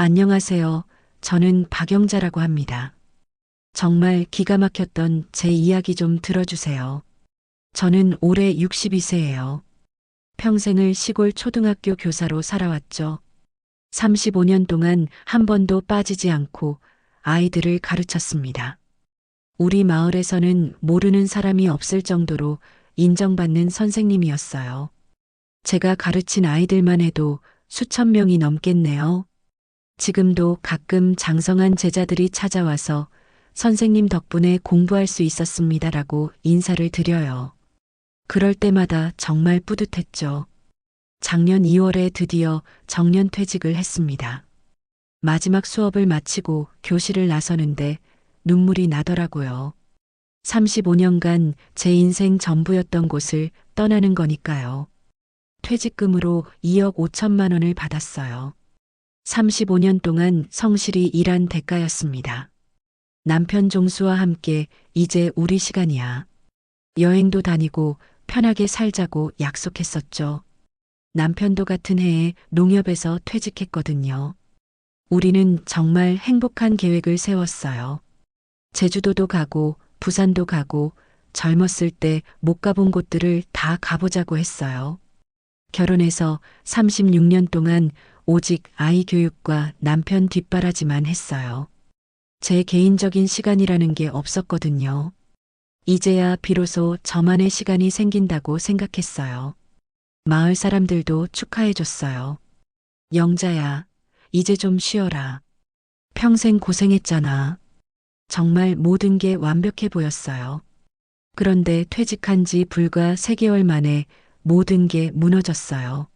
안녕하세요. 저는 박영자라고 합니다. 정말 기가 막혔던 제 이야기 좀 들어주세요. 저는 올해 62세예요. 평생을 시골 초등학교 교사로 살아왔죠. 35년 동안 한 번도 빠지지 않고 아이들을 가르쳤습니다. 우리 마을에서는 모르는 사람이 없을 정도로 인정받는 선생님이었어요. 제가 가르친 아이들만 해도 수천 명이 넘겠네요. 지금도 가끔 장성한 제자들이 찾아와서 선생님 덕분에 공부할 수 있었습니다라고 인사를 드려요. 그럴 때마다 정말 뿌듯했죠. 작년 2월에 드디어 정년 퇴직을 했습니다. 마지막 수업을 마치고 교실을 나서는데 눈물이 나더라고요. 35년간 제 인생 전부였던 곳을 떠나는 거니까요. 퇴직금으로 2억 5천만 원을 받았어요. 35년 동안 성실히 일한 대가였습니다. 남편 종수와 함께 이제 우리 시간이야. 여행도 다니고 편하게 살자고 약속했었죠. 남편도 같은 해에 농협에서 퇴직했거든요. 우리는 정말 행복한 계획을 세웠어요. 제주도도 가고 부산도 가고 젊었을 때 못 가본 곳들을 다 가보자고 했어요. 결혼해서 36년 동안 오직 아이 교육과 남편 뒷바라지만 했어요. 제 개인적인 시간이라는 게 없었거든요. 이제야 비로소 저만의 시간이 생긴다고 생각했어요. 마을 사람들도 축하해줬어요. 영자야, 이제 좀 쉬어라. 평생 고생했잖아. 정말 모든 게 완벽해 보였어요. 그런데 퇴직한 지 불과 3개월 만에 모든 게 무너졌어요.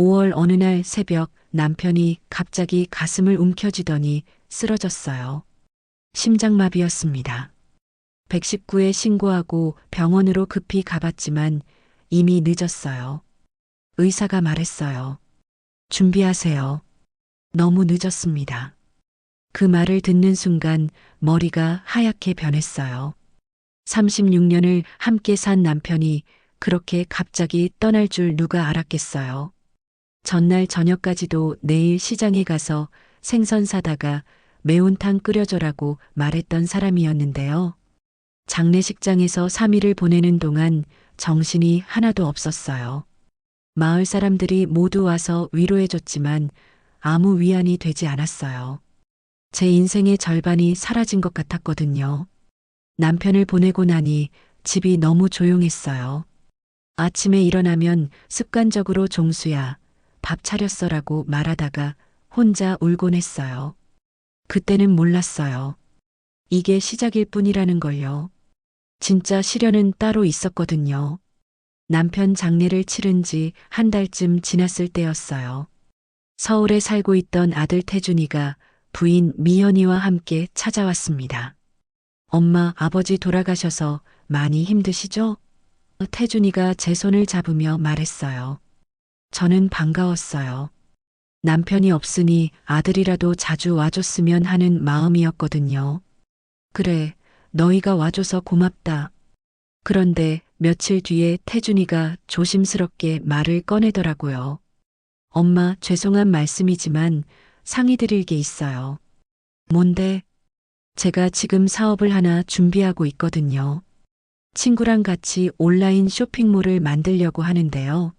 5월 어느 날 새벽 남편이 갑자기 가슴을 움켜쥐더니 쓰러졌어요. 심장마비였습니다. 119에 신고하고 병원으로 급히 가봤지만 이미 늦었어요. 의사가 말했어요. 준비하세요. 너무 늦었습니다. 그 말을 듣는 순간 머리가 하얗게 변했어요. 36년을 함께 산 남편이 그렇게 갑자기 떠날 줄 누가 알았겠어요. 전날 저녁까지도 내일 시장에 가서 생선 사다가 매운탕 끓여줘라고 말했던 사람이었는데요. 장례식장에서 3일을 보내는 동안 정신이 하나도 없었어요. 마을 사람들이 모두 와서 위로해줬지만 아무 위안이 되지 않았어요. 제 인생의 절반이 사라진 것 같았거든요. 남편을 보내고 나니 집이 너무 조용했어요. 아침에 일어나면 습관적으로 종수야, 밥 차렸어라고 말하다가 혼자 울곤 했어요. 그때는 몰랐어요. 이게 시작일 뿐이라는 걸요. 진짜 시련은 따로 있었거든요. 남편 장례를 치른 지 한 달쯤 지났을 때였어요. 서울에 살고 있던 아들 태준이가 부인 미연이와 함께 찾아왔습니다. 엄마, 아버지 돌아가셔서 많이 힘드시죠? 태준이가 제 손을 잡으며 말했어요. 저는 반가웠어요. 남편이 없으니 아들이라도 자주 와줬으면 하는 마음이었거든요. 그래, 너희가 와줘서 고맙다. 그런데 며칠 뒤에 태준이가 조심스럽게 말을 꺼내더라고요. 엄마, 죄송한 말씀이지만 상의 드릴 게 있어요. 뭔데? 제가 지금 사업을 하나 준비하고 있거든요. 친구랑 같이 온라인 쇼핑몰을 만들려고 하는데요.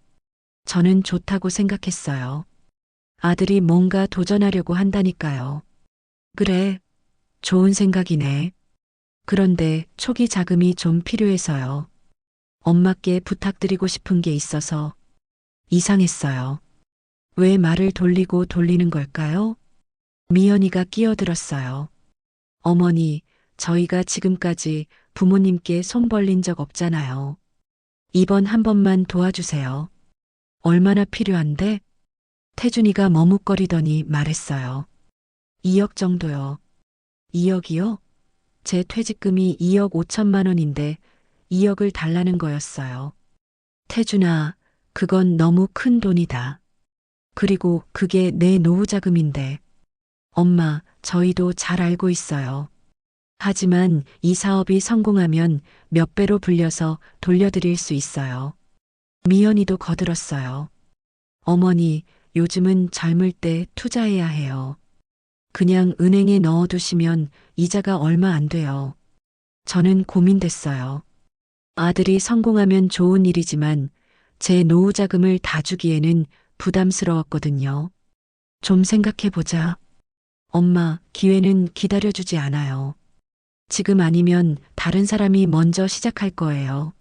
저는 좋다고 생각했어요. 아들이 뭔가 도전하려고 한다니까요. 그래, 좋은 생각이네. 그런데 초기 자금이 좀 필요해서요. 엄마께 부탁드리고 싶은 게 있어서 이상했어요. 왜 말을 돌리고 돌리는 걸까요? 미연이가 끼어들었어요. 어머니, 저희가 지금까지 부모님께 손 벌린 적 없잖아요. 이번 한 번만 도와주세요. 얼마나 필요한데? 태준이가 머뭇거리더니 말했어요. 2억 정도요. 2억이요? 제 퇴직금이 2억 5천만 원인데 2억을 달라는 거였어요. 태준아, 그건 너무 큰 돈이다. 그리고 그게 내 노후 자금인데. 엄마, 저희도 잘 알고 있어요. 하지만 이 사업이 성공하면 몇 배로 불려서 돌려드릴 수 있어요. 미연이도 거들었어요. 어머니, 요즘은 젊을 때 투자해야 해요. 그냥 은행에 넣어두시면 이자가 얼마 안 돼요. 저는 고민됐어요. 아들이 성공하면 좋은 일이지만 제 노후 자금을 다 주기에는 부담스러웠거든요. 좀 생각해보자. 엄마, 기회는 기다려주지 않아요. 지금 아니면 다른 사람이 먼저 시작할 거예요.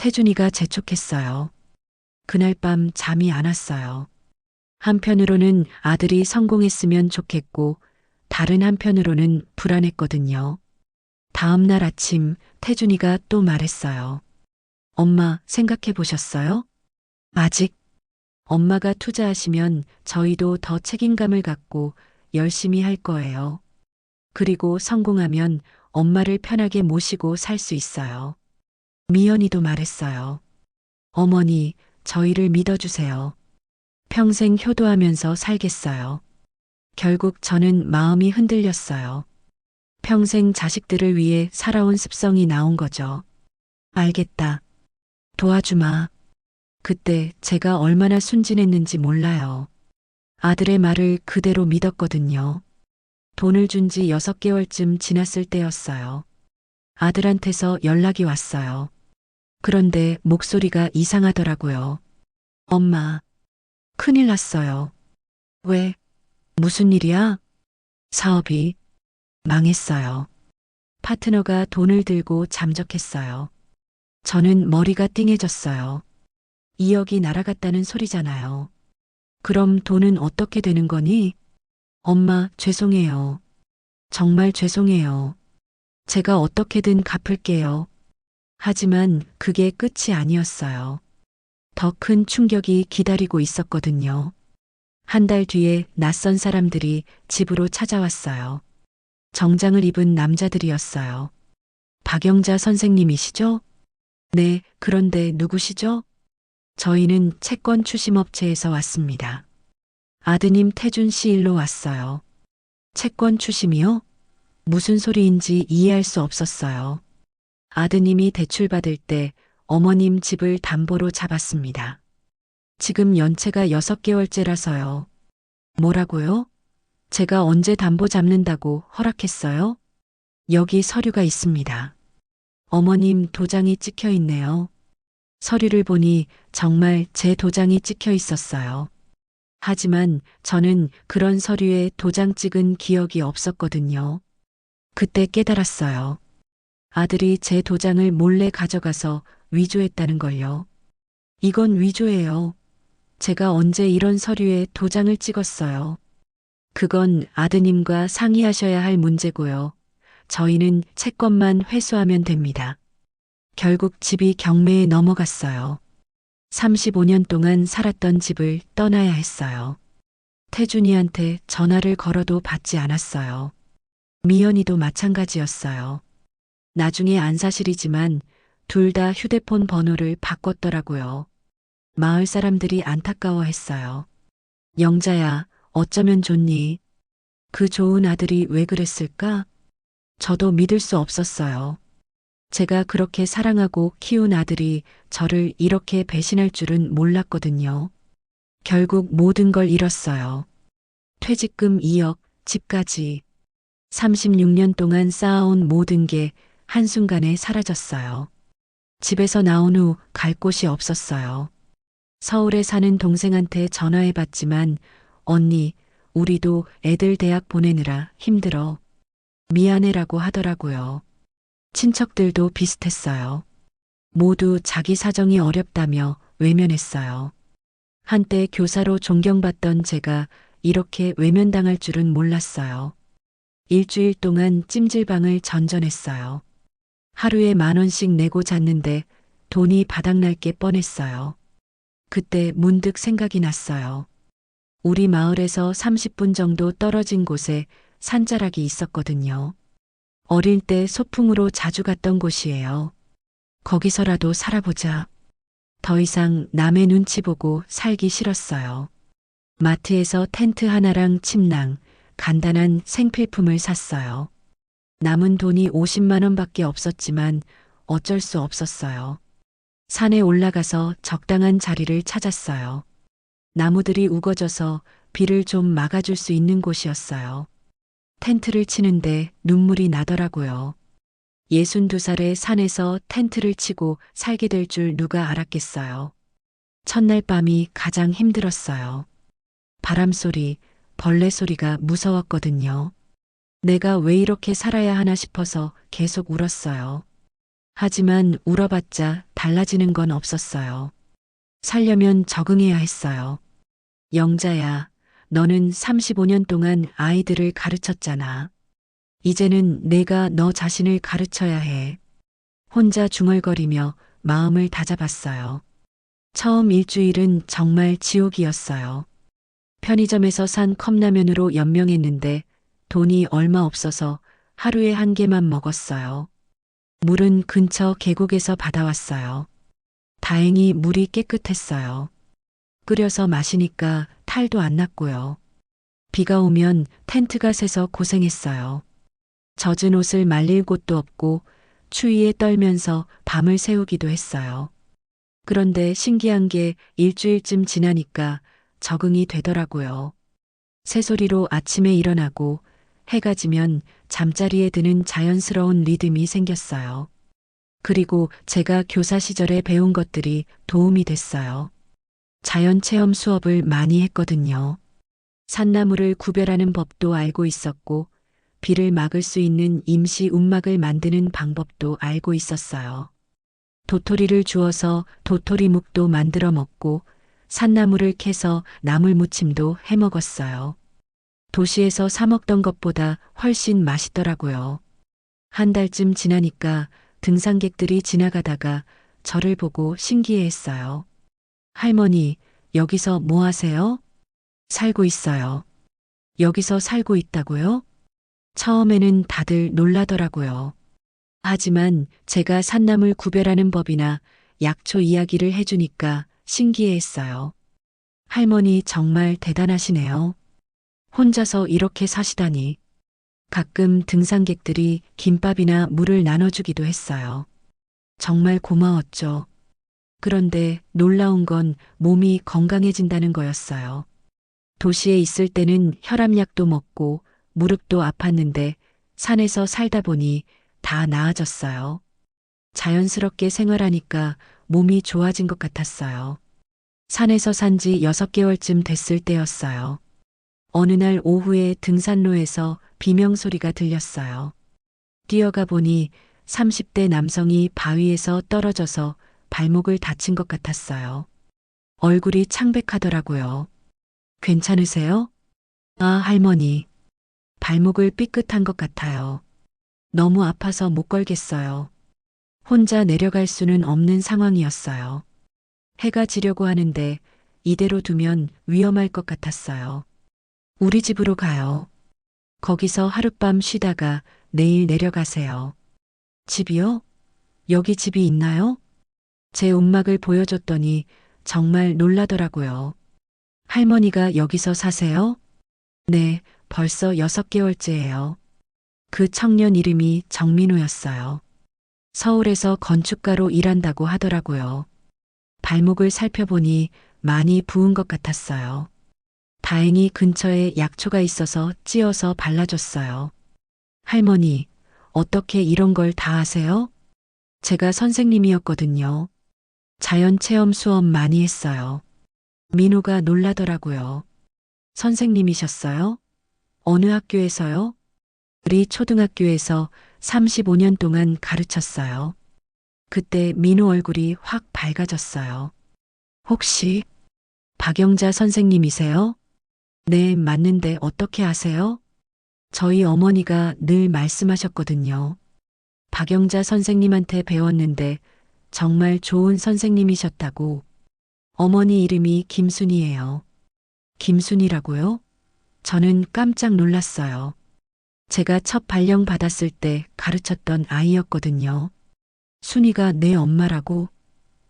태준이가 재촉했어요. 그날 밤 잠이 안 왔어요. 한편으로는 아들이 성공했으면 좋겠고, 다른 한편으로는 불안했거든요. 다음 날 아침 태준이가 또 말했어요. 엄마, 생각해 보셨어요? 아직. 엄마가 투자하시면 저희도 더 책임감을 갖고 열심히 할 거예요. 그리고 성공하면 엄마를 편하게 모시고 살 수 있어요. 미연이도 말했어요. 어머니, 저희를 믿어주세요. 평생 효도하면서 살겠어요. 결국 저는 마음이 흔들렸어요. 평생 자식들을 위해 살아온 습성이 나온 거죠. 알겠다. 도와주마. 그때 제가 얼마나 순진했는지 몰라요. 아들의 말을 그대로 믿었거든요. 돈을 준 지 6개월쯤 지났을 때였어요. 아들한테서 연락이 왔어요. 그런데 목소리가 이상하더라고요. 엄마, 큰일 났어요. 왜? 무슨 일이야? 사업이 망했어요. 파트너가 돈을 들고 잠적했어요. 저는 머리가 띵해졌어요. 2억이 날아갔다는 소리잖아요. 그럼 돈은 어떻게 되는 거니? 엄마, 죄송해요. 정말 죄송해요. 제가 어떻게든 갚을게요. 하지만 그게 끝이 아니었어요. 더 큰 충격이 기다리고 있었거든요. 한 달 뒤에 낯선 사람들이 집으로 찾아왔어요. 정장을 입은 남자들이었어요. 박영자 선생님이시죠? 네, 그런데 누구시죠? 저희는 채권 추심업체에서 왔습니다. 아드님 태준 씨 일로 왔어요. 채권 추심이요? 무슨 소리인지 이해할 수 없었어요. 아드님이 대출받을 때 어머님 집을 담보로 잡았습니다. 지금 연체가 6개월째라서요. 뭐라고요? 제가 언제 담보 잡는다고 허락했어요? 여기 서류가 있습니다. 어머님 도장이 찍혀 있네요. 서류를 보니 정말 제 도장이 찍혀 있었어요. 하지만 저는 그런 서류에 도장 찍은 기억이 없었거든요. 그때 깨달았어요. 아들이 제 도장을 몰래 가져가서 위조했다는 걸요. 이건 위조예요. 제가 언제 이런 서류에 도장을 찍었어요. 그건 아드님과 상의하셔야 할 문제고요. 저희는 채권만 회수하면 됩니다. 결국 집이 경매에 넘어갔어요. 35년 동안 살았던 집을 떠나야 했어요. 태준이한테 전화를 걸어도 받지 않았어요. 미연이도 마찬가지였어요. 나중에 안 사실이지만 둘 다 휴대폰 번호를 바꿨더라고요. 마을 사람들이 안타까워했어요. 영자야, 어쩌면 좋니? 그 좋은 아들이 왜 그랬을까? 저도 믿을 수 없었어요. 제가 그렇게 사랑하고 키운 아들이 저를 이렇게 배신할 줄은 몰랐거든요. 결국 모든 걸 잃었어요. 퇴직금 2억, 집까지. 36년 동안 쌓아온 모든 게 한순간에 사라졌어요. 집에서 나온 후 갈 곳이 없었어요. 서울에 사는 동생한테 전화해 봤지만 언니, 우리도 애들 대학 보내느라 힘들어. 미안해라고 하더라고요. 친척들도 비슷했어요. 모두 자기 사정이 어렵다며 외면했어요. 한때 교사로 존경받던 제가 이렇게 외면당할 줄은 몰랐어요. 일주일 동안 찜질방을 전전했어요. 하루에 만 원씩 내고 잤는데 돈이 바닥날 게 뻔했어요. 그때 문득 생각이 났어요. 우리 마을에서 30분 정도 떨어진 곳에 산자락이 있었거든요. 어릴 때 소풍으로 자주 갔던 곳이에요. 거기서라도 살아보자. 더 이상 남의 눈치 보고 살기 싫었어요. 마트에서 텐트 하나랑 침낭, 간단한 생필품을 샀어요. 남은 돈이 50만 원 밖에 없었지만 어쩔 수 없었어요. 산에 올라가서 적당한 자리를 찾았어요. 나무들이 우거져서 비를 좀 막아줄 수 있는 곳이었어요. 텐트를 치는데 눈물이 나더라고요. 62살의 산에서 텐트를 치고 살게 될 줄 누가 알았겠어요. 첫날 밤이 가장 힘들었어요. 바람 소리, 벌레 소리가 무서웠거든요. 내가 왜 이렇게 살아야 하나 싶어서 계속 울었어요. 하지만 울어봤자 달라지는 건 없었어요. 살려면 적응해야 했어요. 영자야, 너는 35년 동안 아이들을 가르쳤잖아. 이제는 내가 너 자신을 가르쳐야 해. 혼자 중얼거리며 마음을 다잡았어요. 처음 일주일은 정말 지옥이었어요. 편의점에서 산 컵라면으로 연명했는데 돈이 얼마 없어서 하루에 한 개만 먹었어요. 물은 근처 계곡에서 받아왔어요. 다행히 물이 깨끗했어요. 끓여서 마시니까 탈도 안 났고요. 비가 오면 텐트가 새서 고생했어요. 젖은 옷을 말릴 곳도 없고 추위에 떨면서 밤을 새우기도 했어요. 그런데 신기한 게 일주일쯤 지나니까 적응이 되더라고요. 새소리로 아침에 일어나고 해가 지면 잠자리에 드는 자연스러운 리듬이 생겼어요. 그리고 제가 교사 시절에 배운 것들이 도움이 됐어요. 자연 체험 수업을 많이 했거든요. 산나무를 구별하는 법도 알고 있었고, 비를 막을 수 있는 임시 움막을 만드는 방법도 알고 있었어요. 도토리를 주워서 도토리묵도 만들어 먹고, 산나무를 캐서 나물 무침도 해 먹었어요. 도시에서 사 먹던 것보다 훨씬 맛있더라고요. 한 달쯤 지나니까 등산객들이 지나가다가 저를 보고 신기해 했어요. 할머니, 여기서 뭐 하세요? 살고 있어요. 여기서 살고 있다고요? 처음에는 다들 놀라더라고요. 하지만 제가 산나물 구별하는 법이나 약초 이야기를 해주니까 신기해 했어요. 할머니 정말 대단하시네요. 혼자서 이렇게 사시다니. 가끔 등산객들이 김밥이나 물을 나눠주기도 했어요. 정말 고마웠죠. 그런데 놀라운 건 몸이 건강해진다는 거였어요. 도시에 있을 때는 혈압약도 먹고 무릎도 아팠는데 산에서 살다 보니 다 나아졌어요. 자연스럽게 생활하니까 몸이 좋아진 것 같았어요. 산에서 산 지 6개월쯤 됐을 때였어요. 어느 날 오후에 등산로에서 비명소리가 들렸어요. 뛰어가 보니 30대 남성이 바위에서 떨어져서 발목을 다친 것 같았어요. 얼굴이 창백하더라고요. 괜찮으세요? 아, 할머니. 발목을 삐끗한 것 같아요. 너무 아파서 못 걸겠어요. 혼자 내려갈 수는 없는 상황이었어요. 해가 지려고 하는데 이대로 두면 위험할 것 같았어요. 우리 집으로 가요. 거기서 하룻밤 쉬다가 내일 내려가세요. 집이요? 여기 집이 있나요? 제 움막을 보여줬더니 정말 놀라더라고요. 할머니가 여기서 사세요? 네, 벌써 여섯 개월째예요. 그 청년 이름이 정민호였어요. 서울에서 건축가로 일한다고 하더라고요. 발목을 살펴보니 많이 부은 것 같았어요. 다행히 근처에 약초가 있어서 찧어서 발라줬어요. 할머니, 어떻게 이런 걸 다 아세요? 제가 선생님이었거든요. 자연 체험 수업 많이 했어요. 민호가 놀라더라고요. 선생님이셨어요? 어느 학교에서요? 우리 초등학교에서 35년 동안 가르쳤어요. 그때 민호 얼굴이 확 밝아졌어요. 혹시 박영자 선생님이세요? 네, 맞는데 어떻게 아세요? 저희 어머니가 늘 말씀하셨거든요. 박영자 선생님한테 배웠는데 정말 좋은 선생님이셨다고. 어머니 이름이 김순이에요. 김순이라고요? 저는 깜짝 놀랐어요. 제가 첫 발령 받았을 때 가르쳤던 아이였거든요. 순이가 내 엄마라고?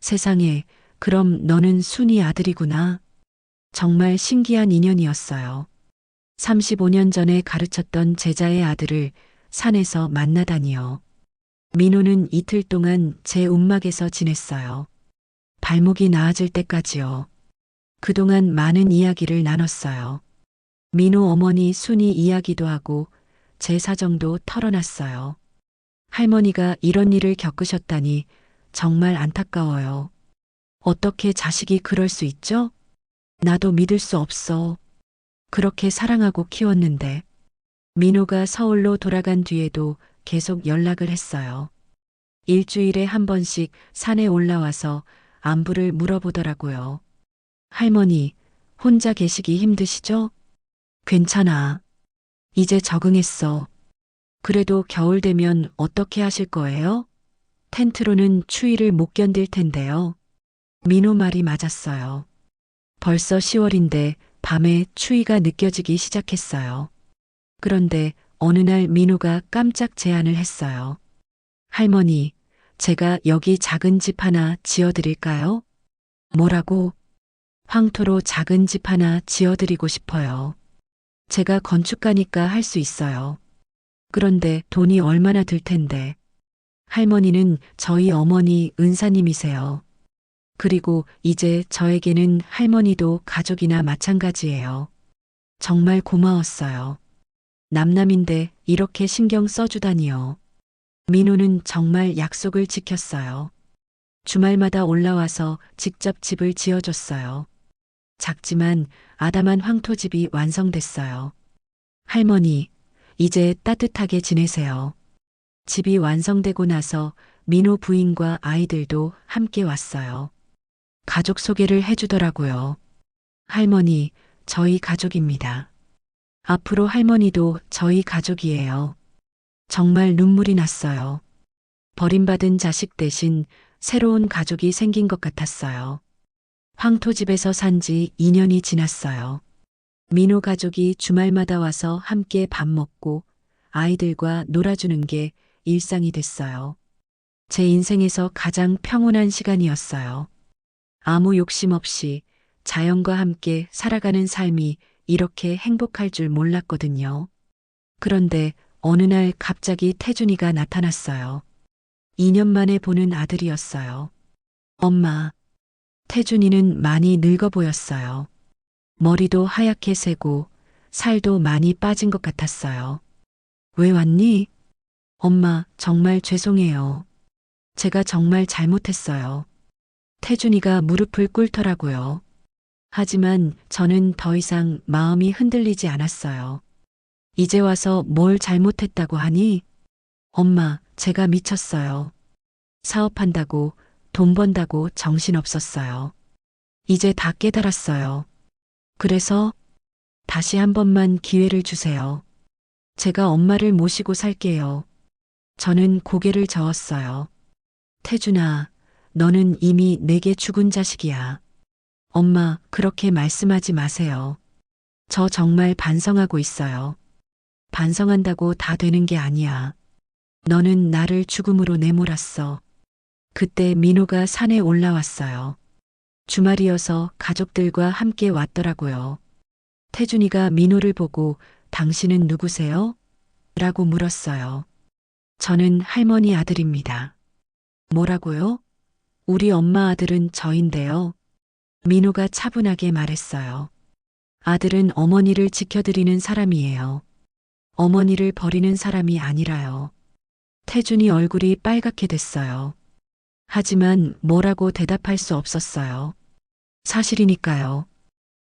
세상에, 그럼 너는 순이 아들이구나. 정말 신기한 인연이었어요. 35년 전에 가르쳤던 제자의 아들을 산에서 만나다니요. 민호는 이틀 동안 제 움막에서 지냈어요. 발목이 나아질 때까지요. 그동안 많은 이야기를 나눴어요. 민호 어머니 순이 이야기도 하고 제 사정도 털어놨어요. 할머니가 이런 일을 겪으셨다니 정말 안타까워요. 어떻게 자식이 그럴 수 있죠? 나도 믿을 수 없어. 그렇게 사랑하고 키웠는데. 민호가 서울로 돌아간 뒤에도 계속 연락을 했어요. 일주일에 한 번씩 산에 올라와서 안부를 물어보더라고요. 할머니, 혼자 계시기 힘드시죠? 괜찮아. 이제 적응했어. 그래도 겨울 되면 어떻게 하실 거예요? 텐트로는 추위를 못 견딜 텐데요. 민호 말이 맞았어요. 벌써 10월인데 밤에 추위가 느껴지기 시작했어요. 그런데 어느 날 민호가 깜짝 제안을 했어요. 할머니, 제가 여기 작은 집 하나 지어드릴까요? 뭐라고? 황토로 작은 집 하나 지어드리고 싶어요. 제가 건축가니까 할 수 있어요. 그런데 돈이 얼마나 들 텐데. 할머니는 저희 어머니 은사님이세요. 그리고 이제 저에게는 할머니도 가족이나 마찬가지예요. 정말 고마웠어요. 남남인데 이렇게 신경 써주다니요. 민호는 정말 약속을 지켰어요. 주말마다 올라와서 직접 집을 지어줬어요. 작지만 아담한 황토집이 완성됐어요. 할머니, 이제 따뜻하게 지내세요. 집이 완성되고 나서 민호 부인과 아이들도 함께 왔어요. 가족 소개를 해주더라고요. 할머니, 저희 가족입니다. 앞으로 할머니도 저희 가족이에요. 정말 눈물이 났어요. 버림받은 자식 대신 새로운 가족이 생긴 것 같았어요. 황토집에서 산 지 2년이 지났어요. 민호 가족이 주말마다 와서 함께 밥 먹고 아이들과 놀아주는 게 일상이 됐어요. 제 인생에서 가장 평온한 시간이었어요. 아무 욕심 없이 자연과 함께 살아가는 삶이 이렇게 행복할 줄 몰랐거든요. 그런데 어느 날 갑자기 태준이가 나타났어요. 2년 만에 보는 아들이었어요. 엄마, 태준이는 많이 늙어 보였어요. 머리도 하얗게 새고 살도 많이 빠진 것 같았어요. 왜 왔니? 엄마, 정말 죄송해요. 제가 정말 잘못했어요. 태준이가 무릎을 꿇더라고요. 하지만 저는 더 이상 마음이 흔들리지 않았어요. 이제 와서 뭘 잘못했다고 하니? 엄마, 제가 미쳤어요. 사업한다고, 돈 번다고 정신없었어요. 이제 다 깨달았어요. 그래서 다시 한 번만 기회를 주세요. 제가 엄마를 모시고 살게요. 저는 고개를 저었어요. 태준아, 너는 이미 내게 죽은 자식이야. 엄마, 그렇게 말씀하지 마세요. 저 정말 반성하고 있어요. 반성한다고 다 되는 게 아니야. 너는 나를 죽음으로 내몰았어. 그때 민호가 산에 올라왔어요. 주말이어서 가족들과 함께 왔더라고요. 태준이가 민호를 보고 당신은 누구세요? 라고 물었어요. 저는 할머니 아들입니다. 뭐라고요? 우리 엄마 아들은 저인데요. 민호가 차분하게 말했어요. 아들은 어머니를 지켜드리는 사람이에요. 어머니를 버리는 사람이 아니라요. 태준이 얼굴이 빨갛게 됐어요. 하지만 뭐라고 대답할 수 없었어요. 사실이니까요.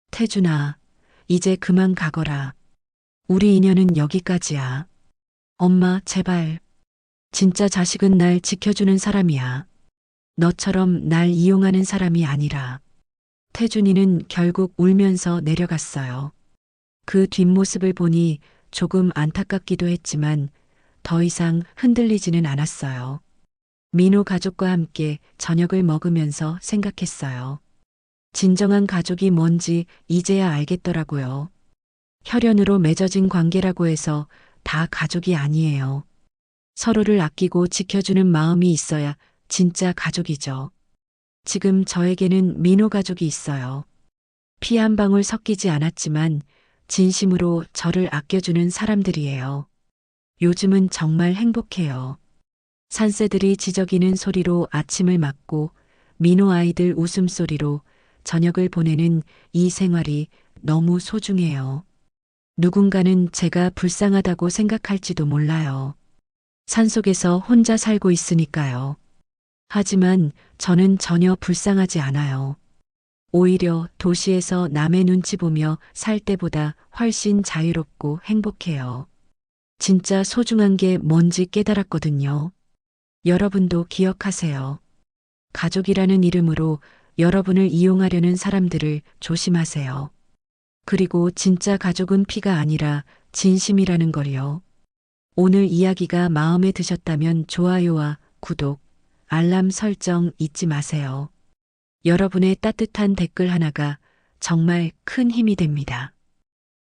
태준아, 이제 그만 가거라. 우리 인연은 여기까지야. 엄마, 제발. 진짜 자식은 날 지켜주는 사람이야. 너처럼 날 이용하는 사람이 아니라. 태준이는 결국 울면서 내려갔어요. 그 뒷모습을 보니 조금 안타깝기도 했지만 더 이상 흔들리지는 않았어요. 민호 가족과 함께 저녁을 먹으면서 생각했어요. 진정한 가족이 뭔지 이제야 알겠더라고요. 혈연으로 맺어진 관계라고 해서 다 가족이 아니에요. 서로를 아끼고 지켜주는 마음이 있어야 진짜 가족이죠. 지금 저에게는 민호 가족이 있어요. 피 한 방울 섞이지 않았지만 진심으로 저를 아껴주는 사람들이에요. 요즘은 정말 행복해요. 산새들이 지저귀는 소리로 아침을 맞고 민호 아이들 웃음소리로 저녁을 보내는 이 생활이 너무 소중해요. 누군가는 제가 불쌍하다고 생각할지도 몰라요. 산속에서 혼자 살고 있으니까요. 하지만 저는 전혀 불쌍하지 않아요. 오히려 도시에서 남의 눈치 보며 살 때보다 훨씬 자유롭고 행복해요. 진짜 소중한 게 뭔지 깨달았거든요. 여러분도 기억하세요. 가족이라는 이름으로 여러분을 이용하려는 사람들을 조심하세요. 그리고 진짜 가족은 피가 아니라 진심이라는 걸요. 오늘 이야기가 마음에 드셨다면 좋아요와 구독, 알람 설정 잊지 마세요. 여러분의 따뜻한 댓글 하나가 정말 큰 힘이 됩니다.